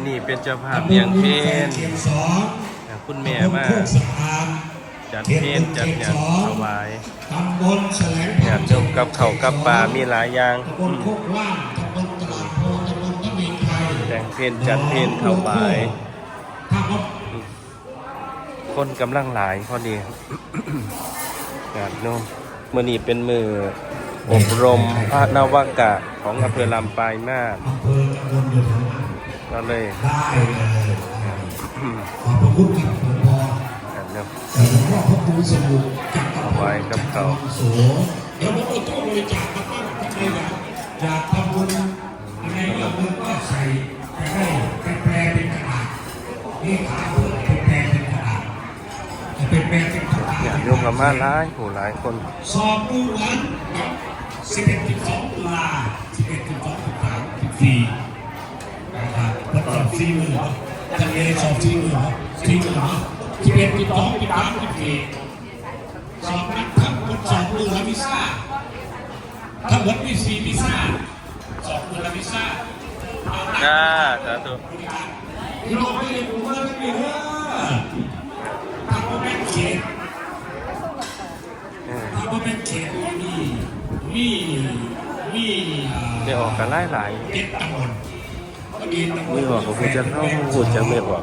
วันนี้เป็นเจ้าภาพเลี้ยงเพนเขตสองคุณแม่ตำบลมาโคกสะพานจัดเพนจัดหยังถวายตำบลแสลงญาติโยมกับเขาวกับปลามีหลายอย่างตำบลโคกล่างตำบลตลาดโพตำบลทวีไทยแต่งเพนจัดเพนถวายถ้าว่าคนกำลังหลายพอดีญาติโยมมื่อนี้เป็นมืออบรมพระนวากะของอำเภอลำปลายมาศ ก็เลยได้เลยขอบพระคุณครับหลวงพ่อแต่หลวงพ่อพระครูสมุทรจักรไว้กับเขาโสเดี๋ยวผมเอาตู้บริจาคมาตั้งที่นี่นะอยากทำบุญอะไรก็เงินก็ใส่ไปให้ไปแปลเป็นกระดาษนี่ขาเพื่อไปแปลเป็นกระดาษจะไปแปลเป็นกระดาษญาติโยมกับมาหลายผู้หลายคนสอบดูวัน11 12ตุลา11 12 13 14นะครับสี่ ทดสอบฟรีมือเหรอจะเรียนสอบฟรีมือเหรอฟรีมือเหรอ11 12 13 14สอบนักทั้งหมดสองมือละพิซซ่าทั้งหมดมีสี่พิซซ่าสองมือละพิซซ่าเอาละจ้าสาธุพี่น้องไม่ได้ดูว่าไม่ได้เด้อถ้าว่าเป็นเขตเออถ้าว่าเป็นเขตมีมีมีเอ่อได้ออกกันหลายหลายเจ็ดตำบลก็มีตำบล ไม่ออกก็คงจะเข้าคงจะไม่ออก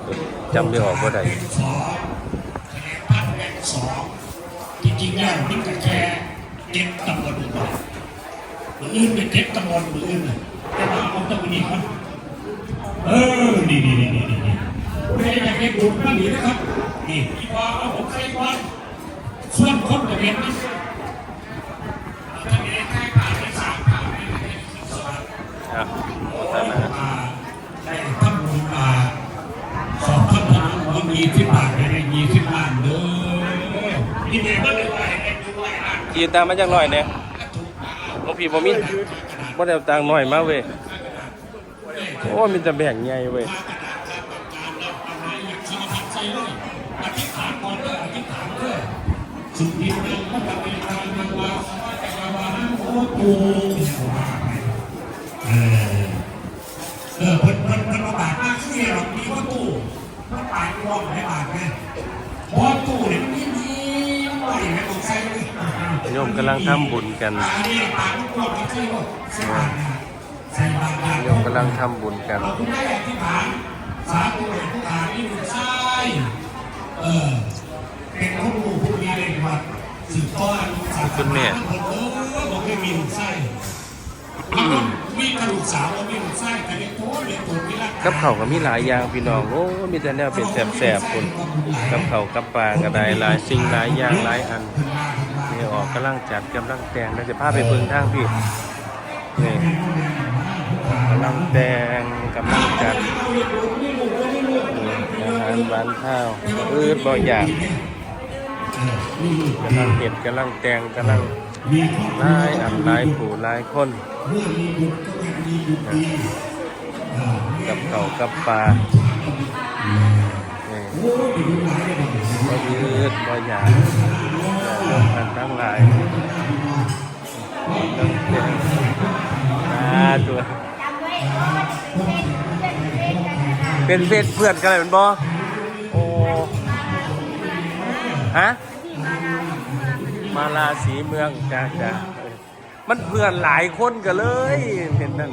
จำไม่ออกก็ได้จริงๆแล้วมันก็แค่เจ็ดตำบลหรือเปล่าอื่นเป็นเจ็ดตำบลมืออื่นแต่ว่าเอาตำบลนี้ครับเออนี่นี่นี่นี่นี่ผมไม่อยากให้บุญมาหนีนะครับนี่ที่ว่าเอาผมใส่ก่อนส่วนคนกับเห็นนี่ นี่เด็กบ้านตามมาจากหน่อยเนี่ยหลวงพี่บ่มีบ่ได้เอาตังค์หน่อยมาเว้ยโอ้มีแต่แบ่งใหญ่เว้ยสุดที่เราก็จะเป็นการนำมาสวัสดิ์วาหังโอ้ปูเออเออเพิ่นเพิ่นเพิ่นมาบาดมากช่วยหรอกมีว่าตู้มันปาดร่องให้บาดไงเพราะตู้เนี่ยที่ โยมกำลังทำบุญกันอันนี้ปาดมันกรอบมันใช่ป่ะใส่บาดนะใส่บาดนะโยมกำลังทำบุญกันเราคุณได้อธิษฐานสาธุเลยผู้ฐานนี่มันใช่เออเป็นผู้รู้ผู้มีเรื่องวัดสืบทอดศาสนาคุณแม่เออบอกไม่มีหนุนไส้แล้วก็ มีกระดูกสาวแล้วมีหนุนไส้แต่เด็กโตเด็กโตมีรักกับเขาก็มีหลายอย่างพี่น้องโอ้มีแต่แนวเป็นแสบๆคนกับเขากับปลาก็ไดหลายสิ่งหลายอย่างหลายอันนี่ออกกำลังจัดกำลังแต่งแล้วจะพาไปเบิ่งทางพี่นี่กำลังแต่งกำลังจัดอาหารหวานข้าวอืดบ่อยากกำลังเห็ดกำลังแต่งกำลัง หรัวลายอันหลายผู้หลายคนเมื่อมีบุตรก็จะมีบุตรดีเออกับเขาวกับปลานี่โอ้ยมีบุญหลายเลยบอกบ่ยืดบ่อยากลงกันทั้งหลายตั้งแต่อ่าตัวเป็นเฟซเพื่อนกันเลยเป็นบ่โอ้ฮะ มาลาสีเมืองจ้าจ้ามันเพื่อนหลายคนกันเลยเห็นนั่น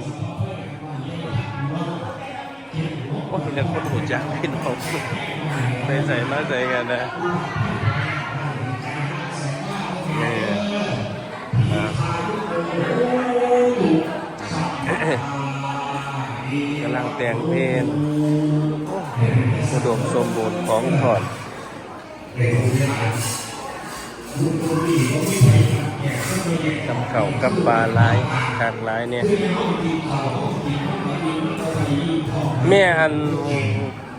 โอ้ยนักคนหูจักพี่น้องไปใส่มาใส่กันนะนี่ครับกำลังแต่งเพลงสะดวกสมบูรณ์ของถอด กับเข่ากับปลาลายกางลายเนี่ย แม่อัน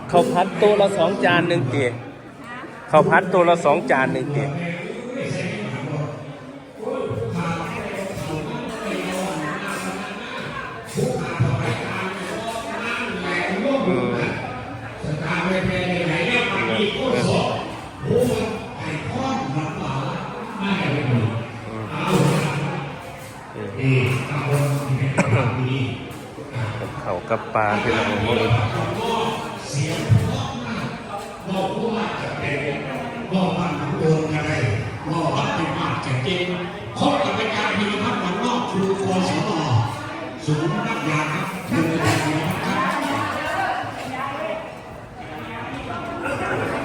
เขาวพัดตัวละสองจานหนึ่งเตี๋ยเขาวพัดตัวละสองจานหนึ่งเตี๋ย เขาวกับปลาที่เราเมาเสียงพราะมากบอกว่าจะเป็นบอกว่าหนังโดนอะไรบอกว่าเป็นมากจะจริงคบกับเป็นการพิพัฒน์วันนอกครูกศนศูนย์นักยาครับคือการพิพัฒน์ครับ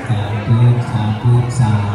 สาธุสาธุสาธุ